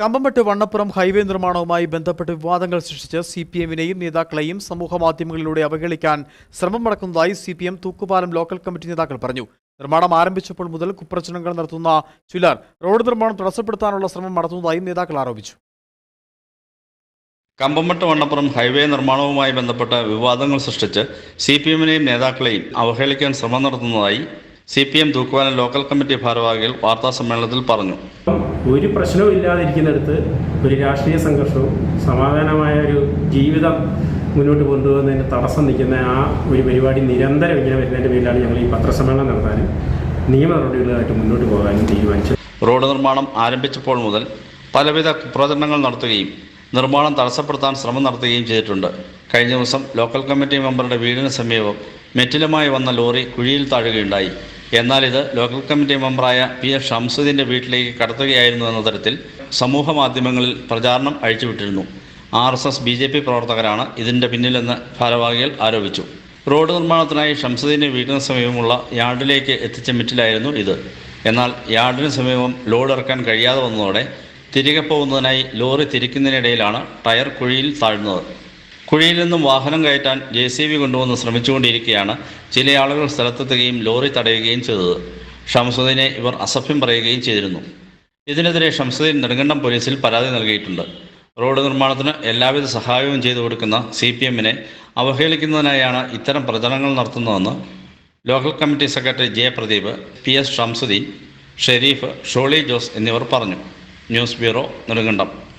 Kambammettu Vannappuram highway നിർമ്മാണവുമായി ബന്ധപ്പെട്ട് വിവാദങ്ങൾ സൃഷ്ടിച്ച് സി പി എമ്മിനെയും നേതാക്കളെയും സമൂഹ മാധ്യമങ്ങളിലൂടെ അവഹേളിക്കാൻ ശ്രമം നടക്കുന്നതായി C P M Thookkupalam local committee നേതാക്കൾ പറഞ്ഞു. നിർമ്മാണം ആരംഭിച്ചപ്പോൾ മുതൽ കുപ്രചനങ്ങൾ നടത്തുന്ന ചിലർ റോഡ് നിർമ്മാണം തടസ്സപ്പെടുത്താനുള്ള ശ്രമം നടത്തുന്നതായും നേതാക്കൾ ആരോപിച്ചു. കമ്പംപട്ട് വണ്ണപ്പുറം ഹൈവേ നിർമ്മാണവുമായി ബന്ധപ്പെട്ട വിവാദങ്ങൾ സൃഷ്ടിച്ച് സി പി എമ്മിനെയും നേതാക്കളെയും അവഹേളിക്കാൻ ശ്രമം നടത്തുന്നതായി C P M Thookkupalam local committee ഭാരവാഹികൾ വാർത്താ സമ്മേളനത്തിൽ പറഞ്ഞു. ഒരു പ്രശ്നവും ഇല്ലാതിരിക്കുന്നിടത്ത് ഒരു രാഷ്ട്രീയ സംഘർഷവും സമാധാനമായ ഒരു ജീവിതം മുന്നോട്ട് കൊണ്ടുപോകുന്നതിന് തടസ്സം നിൽക്കുന്ന ആ ഒരു പരിപാടി നിരന്തരം ഇങ്ങനെ വരുന്നതിന്റെ പേരിലാണ് ഞങ്ങൾ ഈ പത്രസമ്മേളനം നടത്താനും നിയമ നടപടികളുമായിട്ട് മുന്നോട്ട് പോകാനും തീരുമാനിച്ചത്. റോഡ് നിർമ്മാണം ആരംഭിച്ചപ്പോൾ മുതൽ പലവിധ പ്രചരണങ്ങൾ നടത്തുകയും നിർമ്മാണം തടസ്സപ്പെടുത്താൻ ശ്രമം നടത്തുകയും ചെയ്തിട്ടുണ്ട്. കഴിഞ്ഞ ദിവസം ലോക്കൽ കമ്മിറ്റി മെമ്പറുടെ വീടിന് സമീപം മെറ്റിലുമായി വന്ന ലോറി കുഴിയിൽ താഴുകയുണ്ടായി. എന്നാൽ ഇത് ലോക്കൽ കമ്മിറ്റി മെമ്പറായ പി എഫ് ഷംസുദ്ദീന്റെ വീട്ടിലേക്ക് കടത്തുകയായിരുന്നു എന്ന തരത്തിൽ സമൂഹ മാധ്യമങ്ങളിൽ പ്രചാരണം അഴിച്ചുവിട്ടിരുന്നു. R S S B J P പ്രവർത്തകരാണ് ഇതിന്റെ പിന്നിലെന്ന് ഭാരവാഹികൾ ആരോപിച്ചു. റോഡ് നിർമ്മാണത്തിനായി ഷംസുദ്ദീന്റെ വീടിന് സമീപമുള്ള യാർഡിലേക്ക് എത്തിച്ച മിറ്റിലായിരുന്നു ഇത്. എന്നാൽ യാർഡിന് സമീപം ലോഡ് ഇറക്കാൻ കഴിയാതെ വന്നതോടെ തിരികെ പോകുന്നതിനായി ലോറി തിരിക്കുന്നതിനിടയിലാണ് ടയർ കുഴിയിൽ താഴ്ന്നത്. കുഴിയിൽ നിന്നും വാഹനം കയറ്റാൻ ജെ സി ബി കൊണ്ടുവന്ന് ശ്രമിച്ചുകൊണ്ടിരിക്കുകയാണ്. ചില ആളുകൾ സ്ഥലത്തെത്തുകയും ലോറി തടയുകയും ചെയ്തത്. ഷംസുദ്ദീനെ ഇവർ അസഭ്യം പറയുകയും ചെയ്തിരുന്നു. ഇതിനെതിരെ ഷംസുദ്ദീൻ നെടുങ്കണ്ടം പോലീസിൽ പരാതി നൽകിയിട്ടുണ്ട്. റോഡ് നിർമ്മാണത്തിന് എല്ലാവിധ സഹായവും ചെയ്തു കൊടുക്കുന്ന സി പി എമ്മിനെ അവഹേളിക്കുന്നതിനായാണ് ഇത്തരം പ്രചരണങ്ങൾ നടത്തുന്നതെന്ന് local committee secretary J Pradeep P S Shamsuddin Sharif Sholy Jose എന്നിവർ പറഞ്ഞു. News bureau Nedumkandam.